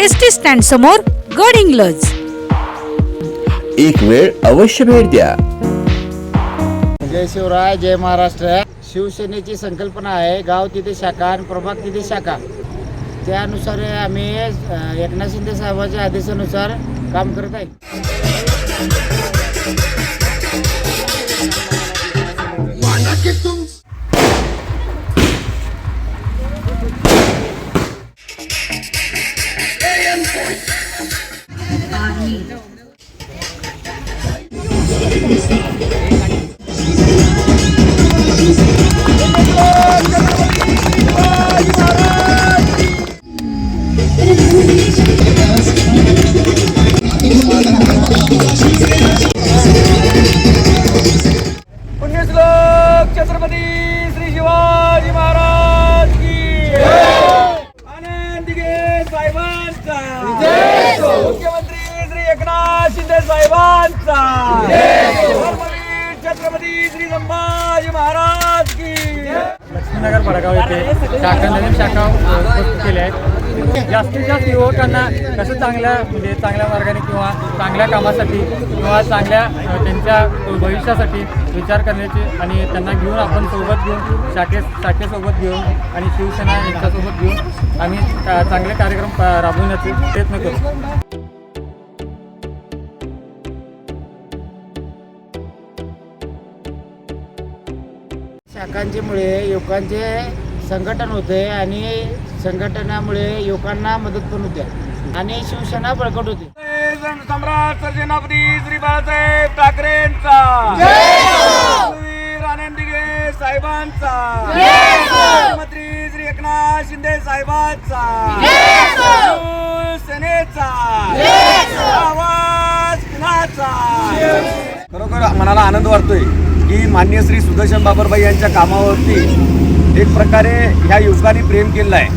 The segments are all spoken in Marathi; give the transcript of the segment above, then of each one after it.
एस टी स्टँड समोर गड इंग्लज. एक वेळ अवश्य भेट द्या. जय शिवराय जय महाराष्ट्र. शिवसेनेची संकल्पना आहे गाव तिथे शाखा आणि प्रभाग तिथे शाखा. त्यानुसार आम्ही एकनाथ शिंदे साहेबांच्या आदेशानुसार काम करत आहे. Bobby. साहेबांचा. छत्रपती श्री संभाजी महाराज की. लक्ष्मीनगर भडगाव येथे शाखा नवीन शाखा केल्या आहेत. जास्तीत जास्त युवकांना कसं चांगल्या म्हणजे चांगल्या मार्गाने किंवा चांगल्या कामासाठी किंवा चांगल्या त्यांच्या भविष्यासाठी विचार करण्याची आणि त्यांना घेऊन आपण सोबत घेऊन शाखे शाखेसोबत घेऊन आणि शिवसेना यांच्यासोबत घेऊन आम्ही चांगले कार्यक्रम राबवण्याचे प्रयत्न करू. शाखांच्यामुळे युवकांचे संघटन होते आणि संघटनामुळे युवकांना मदत पण होते. आणि शिवसेना बळकट होते. सम्राट सर्जनापती श्री बाळासाहेब ठाकरेंचा. साहेबांचा. मुख्यमंत्री श्री एकनाथ शिंदे साहेबांचा. सेनेचा. आवाज कुणाचा? खरोखर मनाला आनंद वाटतोय. की मान्य श्री सुदर्शन बाबरबाई यांच्या कामावरती एक प्रकारे ह्या युवकांनी प्रेम केलेलं आहे.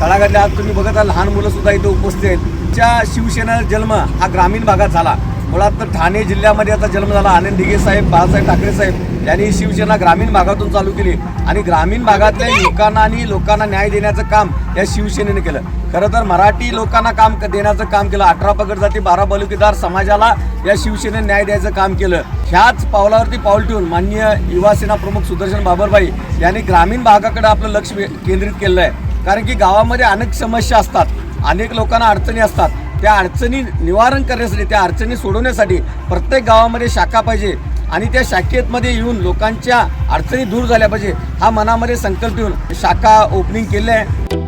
तळागातल्या आज तुम्ही बघत आहात लहान मुलंसुद्धा इथं इथे उपस्थित. आहेत च्या शिवसेना जन्म हा ग्रामीण भागात झाला. मुळात तर ठाणे जिल्ह्यामध्ये आता जन्म झाला. आनंद दिघे साहेब बाळासाहेब ठाकरे साहेब. यांनी शिवसेना ग्रामीण भागातून चालू केली. आणि ग्रामीण भागातल्या युवकांना आणि लोकांना न्याय देण्याचं काम या शिवसेनेने केलं. खरं तर मराठी लोकांना काम क- देण्याचं काम केलं. अठरा पगड जाती बारा बलुतेदार समाजाला या शिवसेनेने न्याय द्यायचं काम केलं. ह्याच पावलावरती पाऊल ठेवून मान्य युवासेना प्रमुख सुदर्शन बाबरबाई यांनी ग्रामीण भागाकडे आपलं लक्ष केंद्रित केलं आहे. कारण की गावामध्ये अनेक समस्या असतात. अनेक लोकांना अडचणी असतात. त्या अडचणी निवारण करण्यासाठी त्या अडचणी सोडवण्यासाठी प्रत्येक गावामध्ये शाखा पाहिजे. आणि त्या शाखेमध्ये येऊन लोकांच्या अडचणी दूर झाल्या पाहिजे हा मनामध्ये संकल्प येऊन शाखा ओपनिंग केल्या आहे.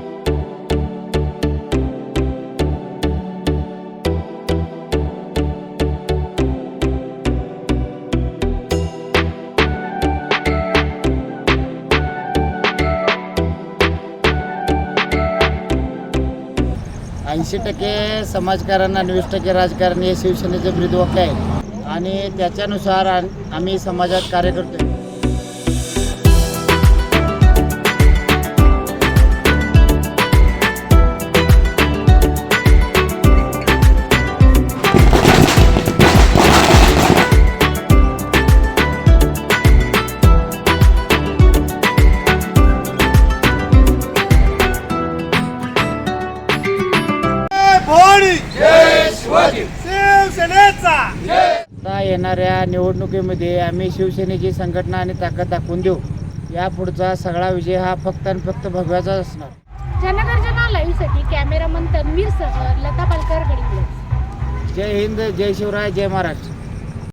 ऐंशी टक्के समाजकारण आणि वीस टक्के राजकारण हे शिवसेनेचे ब्रीदवाक्य आहे. आणि त्याच्यानुसार आम- आम्ही समाजात कार्य करतोय. आता येणाऱ्या निवडणुकीमध्ये आम्ही शिवसेनेची संघटना आणि ताकद दाखवून देऊ. या पुढचा सगळा विजय हा फक्त आणि फक्त भगव्याचा असणार. जनगर्जना लाईव्हसाठी कॅमेरामन तन्वीरसह लता पालकर गडिंग्लज जय हिंद जय शिवराय जय महाराष्ट्र.